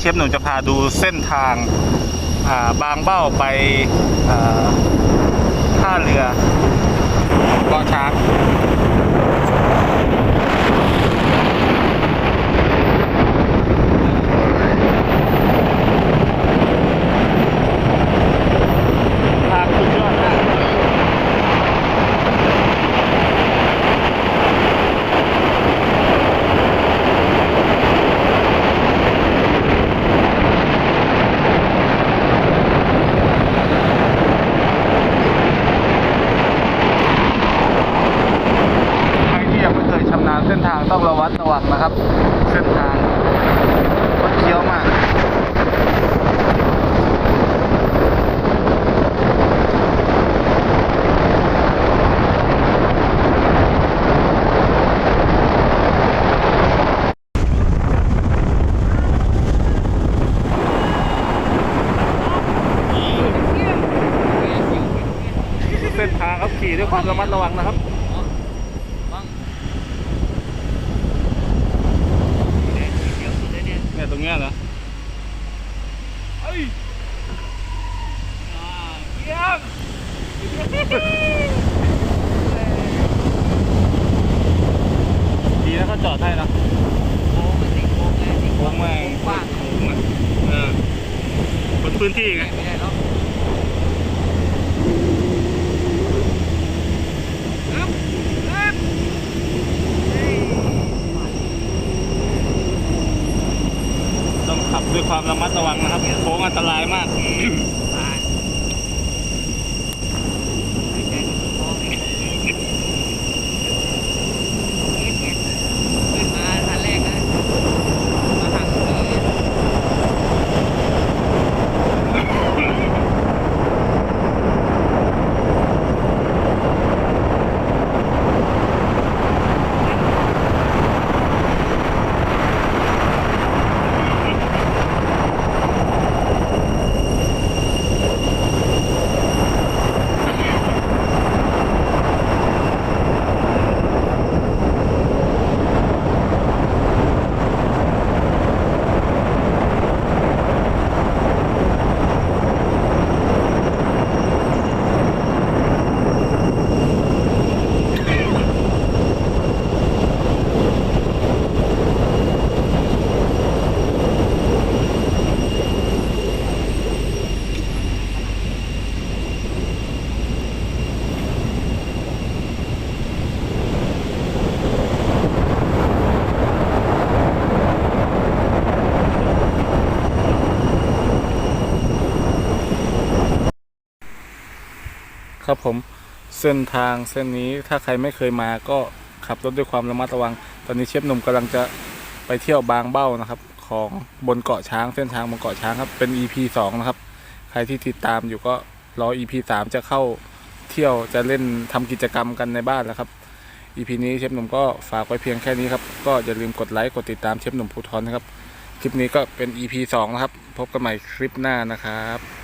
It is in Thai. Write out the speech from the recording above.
เชฟหนุ่มจะพาดูเส้นทางาบางเบ้าไปาท่าเรือเกาะช้าง ทางสุดยอดมากใครที่ยังไม่เคยชำนาญเส้นทางต้องระวัดระวังนะครับ เส้นทางคดเคี้ยวมากเส้นทางครับขี่ด้วยความระมัดระวังนะครับ เนี่ยตรงเนี้ยเหรอดีนะเขาจอดให้นะโค้งแม่งโค้งอะเออบนพื้นที่ไง ต้องขับ ด้วยความระมัดระวังนะครับโค้งอันตรายมาก ครับผมเส้นทางเส้นนี้ถ้าใครไม่เคยมาก็ขับรถด้วยความระมัดระวัง ตอนนี้เชฟหนุ่มกำลังจะไปเที่ยวบางเบ้านะครับ ของบนเกาะช้างเส้นทางบนเกาะช้างครับเป็น EP 2นะครับ ใครที่ติดตามอยู่ก็รอ EP 3จะเข้าเที่ยวจะเล่นทำกิจกรรมกันในบ้านแล้วครับ EP นี้เชฟหนุ่มก็ฝากไว้เพียงแค่นี้ครับ ก็อย่าลืมกดไลค์กดติดตามเชฟหนุ่มภูทรนะครับ คลิปนี้ก็เป็น EP 2นะครับ พบกันใหม่คลิปหน้านะครับ